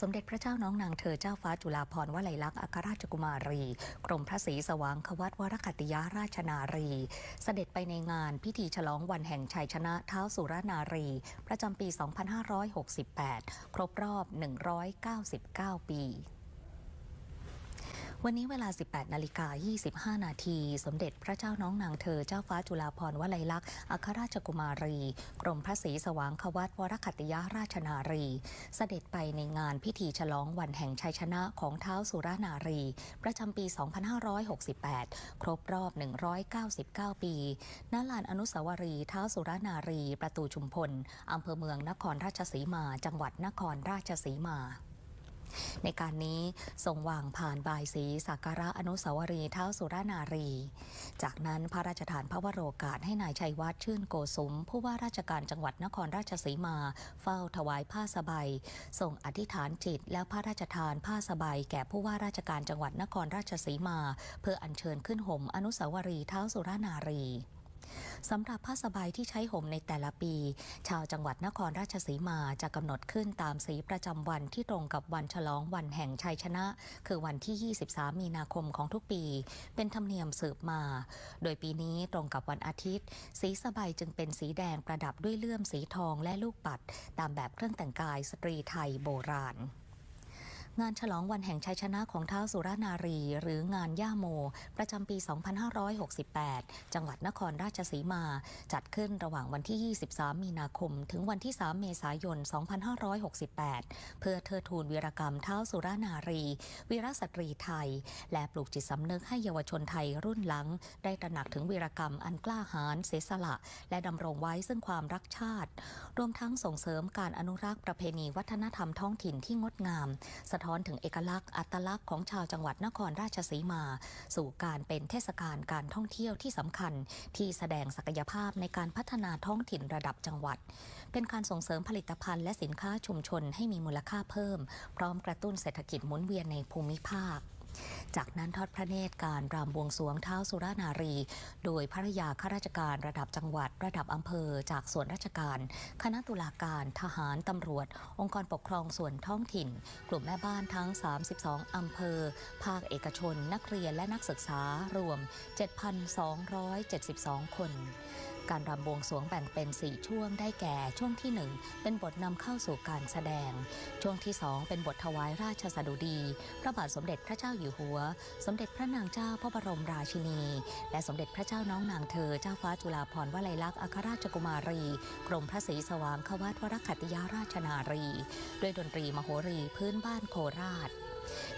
สมเด็จพระเจ้าน้องนางเธอเจ้าฟ้าจุฬาภรณ์วลัยลักษณ์อัครราชกุมารี กรมพระศรีสว่างควัตวรคตติยาราชนารี เสด็จไปในงานพิธีฉลองวันแห่งชัยชนะเท้าสุรนารี ประจำปี 2568 ครบรอบ 199 ปี วันนี้เวลา 18 นาฬิกา 25 นาที สมเด็จพระเจ้าน้องนางเธอ เจ้าฟ้าจุฬาภรณ์วลัยลักษณ์ อัครราชกุมารี กรมพระศรีสว่างควัตวรคัตติยาราชนารี เสด็จไปในงานพิธีฉลองวันแห่งชัยชนะของเท้าสุรานารี ประจำปี 2568 ครบรอบ 199 ปี ณ ลานอนุสาวรีย์เท้าสุรานารี ประตูชุมพล อำเภอเมืองนครราชสีมา จังหวัดนครราชสีมา ในการนี้ทรงวางผ่านบายสีสักการะอนุสาวรีย์เท้าสุรานารี จากนั้นพระราชทานพระวโรกาสให้นายชัยวัฒน์ชื่นโกสมผู้ว่าราชการจังหวัดนครราชสีมา เฝ้าถวายผ้าสบายส่งอธิษฐานจิต และพระราชทานผ้าสบายแก่ผู้ว่าราชการจังหวัดนครราชสีมา เพื่ออัญเชิญขึ้นห่มอนุสาวรีย์เท้าสุรานารี สำหรับผ้าสบายที่ใช้ห่มในแต่ละปี ชาวจังหวัดนครราชสีมาจะกำหนดขึ้นตามสีประจำวันที่ตรงกับวันฉลองวันแห่งชัยชนะ คือวันที่ 23 มีนาคมของทุกปี เป็นธรรมเนียมสืบมา โดยปีนี้ตรงกับวันอาทิตย์ สีสบายจึงเป็นสีแดงประดับด้วยเลื่อมสีทองและลูกปัด ตามแบบเครื่องแต่งกายสตรีไทยโบราณ งานฉลองวันแห่งชัยชนะของท้าสุรานารี หรืองานย่าโม ประจำปี 2568 จังหวัดนครราชสีมา จัดขึ้นระหว่างวันที่ 23 มีนาคม ถึงวันที่ 3 เมษายน 2568 เพื่อเทิดทูนวีรกรรมท้าสุรานารี วีรสตรีไทย และปลูกจิตสำนึกให้เยาวชนไทยรุ่นหลัง ได้ตระหนักถึงวีรกรรมอันกล้าหาญเสียสละ และดำรงไว้ซึ่งความรักชาติ รวมทั้งส่งเสริมการอนุรักษ์ประเพณีวัฒนธรรมท้องถิ่นที่งดงามสะท้อนถึงเอกลักษณ์อัตลักษณ์ของชาวจังหวัดนครราชสีมา สู่การเป็นเทศกาลการท่องเที่ยวที่สำคัญ ที่แสดงศักยภาพในการพัฒนาท้องถิ่นระดับจังหวัด เป็นการส่งเสริมผลิตภัณฑ์และสินค้าชุมชนให้มีมูลค่าเพิ่ม พร้อมกระตุ้นเศรษฐกิจหมุนเวียนในภูมิภาค จากนั้นทอดพระเนตรการรำบวงสวงเท้าสุรานารี โดยภรรยาข้าราชการระดับจังหวัด ระดับอำเภอ จากส่วนราชการ คณะตุลาการ ทหาร ตำรวจ องค์กรปกครองส่วนท้องถิ่น กลุ่มแม่บ้านทั้ง 32 อำเภอ ภาคเอกชน นักเรียนและนักศึกษารวม 7,272 คน การรำบวงสวงแบ่งเป็น 4 ช่วงได้แก่ช่วงที่ 1 เป็นบทนำเข้าสู่การแสดง ช่วงที่ 2 เป็นบทถวายราชสดุดี พระบาทสมเด็จพระเจ้าอยู่หัว สมเด็จพระนางเจ้าพระบรมราชินี และสมเด็จพระเจ้าน้องนางเธอเจ้าฟ้าจุฬาภรณ์วลัยลักษณ์อัครราชกุมารี กรมพระศรีสว่างควัตวรคัติยาราชนารี ด้วยดนตรีมโหรีพื้นบ้านโคราช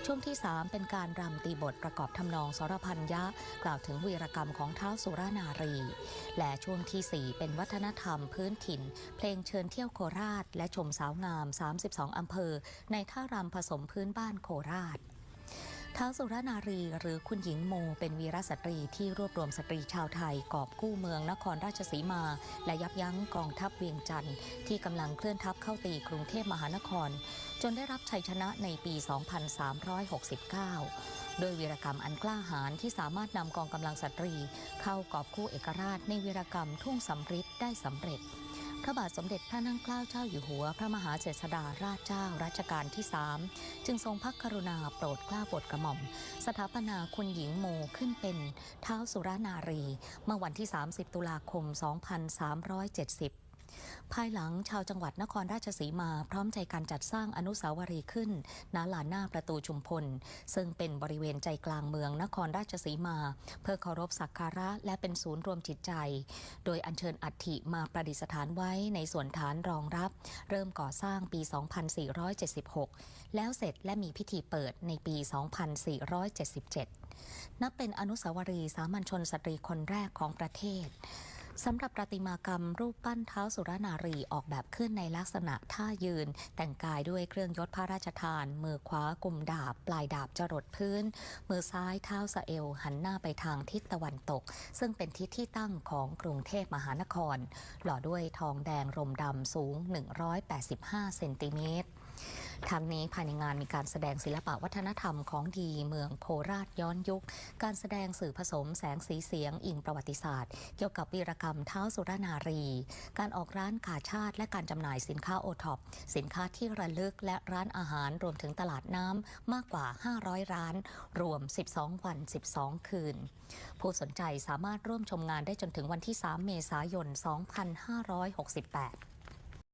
ช่วงที่ 3 เป็นการรำตีบทประกอบทำนองสรพันยะ กล่าวถึงวีรกรรมของเท้าสุรานารี และช่วงทีสี่ 4 เป็นวัฒนธรรมพื้นถิ่น เพลงเชิญเที่ยวโคราช และชมสาวงาม 32 อำเภอ ในท่ารำผสมพื้นบ้านโคราช ท้าวสุรนารีหรือคุณหญิงโม เป็นวีรสตรีที่รวบรวมสตรีชาวไทย กอบกู้เมืองนครราชสีมา และยับยั้งกองทัพเวียงจันทร์ที่กำลังเคลื่อนทัพเข้าตีกรุงเทพมหานคร จนได้รับชัยชนะในปี 2369 โดยวีรกรรมอันกล้าหาญที่สามารถนำกองกำลังสตรี เข้ากอบกู้เอกราชในวีรกรรมทุ่งสำริดได้สำเร็จ ระบาทสมเด็จพระนั่งเกล้าเจ้าอยู่หัว พระมหาเศรษฐดาราชเจ้ารัชกาลที่3จึงทรงพักกรุณาโปรดเกล้าโปรดกระหม่อม สถาปนาคุณหญิงโมขึ้นเป็นเท้าสุรานารี เมื่อวันที่ 30 ตุลาคม 2370 ภายหลังชาวจังหวัดนครราชสีมา พร้อมใจการจัดสร้างอนุสาวรีย์ขึ้น ณ ลานหน้าประตูชุมพล ซึ่งเป็นบริเวณใจกลางเมืองนครราชสีมา เพื่อเคารพสักการะและเป็นศูนย์รวมจิตใจ โดยอัญเชิญอัฐิมาประดิษฐานไว้ในส่วนฐานรองรับ เริ่มก่อสร้างปี 2476 แล้วเสร็จและมีพิธีเปิดในปี 2477 นับเป็นอนุสาวรีย์สามัญชนสตรีคนแรกของประเทศ สำหรับประติมากรรมรูปปั้นเท้าสุรนารีออกแบบขึ้นในลักษณะท่ายืน แต่งกายด้วยเครื่องยศพระราชทาน มือขวากุมดาบ ปลายดาบจรดพื้น มือซ้ายเท้าสะเอว หันหน้าไปทางทิศตะวันตก ซึ่งเป็นทิศที่ตั้งของกรุงเทพมหานคร หล่อด้วยทองแดงรมดำสูง 185 เซนติเมตร ทางนี้ภายในงานมีการแสดงศิลปะวัฒนธรรมของดีเมืองโคราชย้อนยุค การแสดงสื่อผสมแสงสีเสียง อิงประวัติศาสตร์ เกี่ยวกับวีรกรรมเท้าสุรนารี การออกร้านขาชาติ และการจำหน่ายสินค้าโอท็อปสินค้าที่ระลึกและร้านอาหารรวมถึงตลาดน้ำมากกว่า 500 ร้าน รวม 12 วัน 12 คืน ผู้สนใจสามารถร่วมชมงานได้จนถึงวันที่ 3 เมษายน 2568